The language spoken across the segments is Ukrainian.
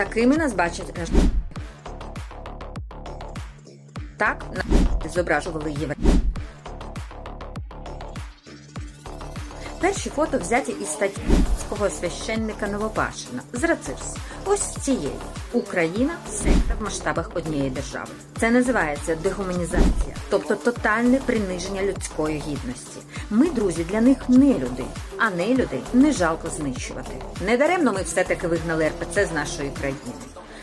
Такими нас бачать наш. Так на зображували євреїв. Перші фото взяті із статті українського священника Новопашина з Рацирс. Ось цієї Україна секта в масштабах однієї держави. Це називається дегуманізація, тобто тотальне приниження людської гідності. Ми, друзі, для них не люди, а не людей не жалко знищувати. Недаремно ми все таки вигнали РПЦ з нашої країни.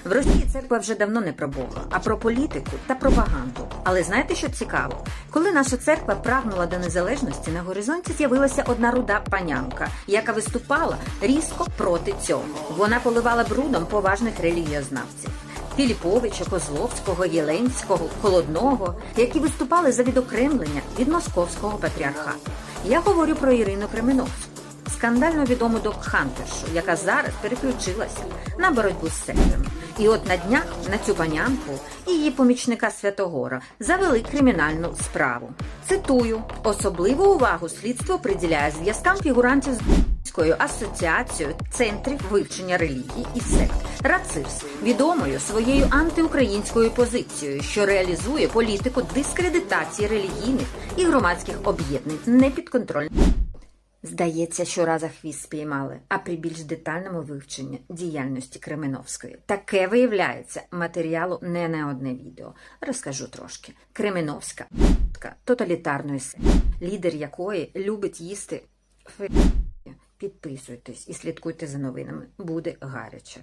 В Росії церква вже давно не про Бога, а про політику та пропаганду. Але знаєте, що цікаво? Коли наша церква прагнула до незалежності, на горизонті з'явилася одна руда панянка, яка виступала різко проти цього. Вона поливала брудом поважних релігієзнавців. Філіповича, Козловського, Єленського, Холодного, які виступали за відокремлення від московського патріархату. Я говорю про Ірину Кременовську скандально відому док-хантершу, яка зараз переключилася на боротьбу з сектами. І от на днях на цю панянку і її помічника Святогора завели кримінальну справу. Цитую: особливу увагу слідство приділяє зв'язкам фігурантів з Українською асоціацією центрів вивчення релігій і сект РАЦИРС, відомою своєю антиукраїнською позицією, що реалізує політику дискредитації релігійних і громадських об'єднань непідконтрольних. Здається, що раза хвіст спіймали, а при більш детальному вивченні діяльності Кременовської. Таке виявляється матеріалу не на одне відео. Розкажу трошки. Кременовська тоталітарної сили, лідер якої любить їсти фе. Підписуйтесь і слідкуйте за новинами. Буде гаряче.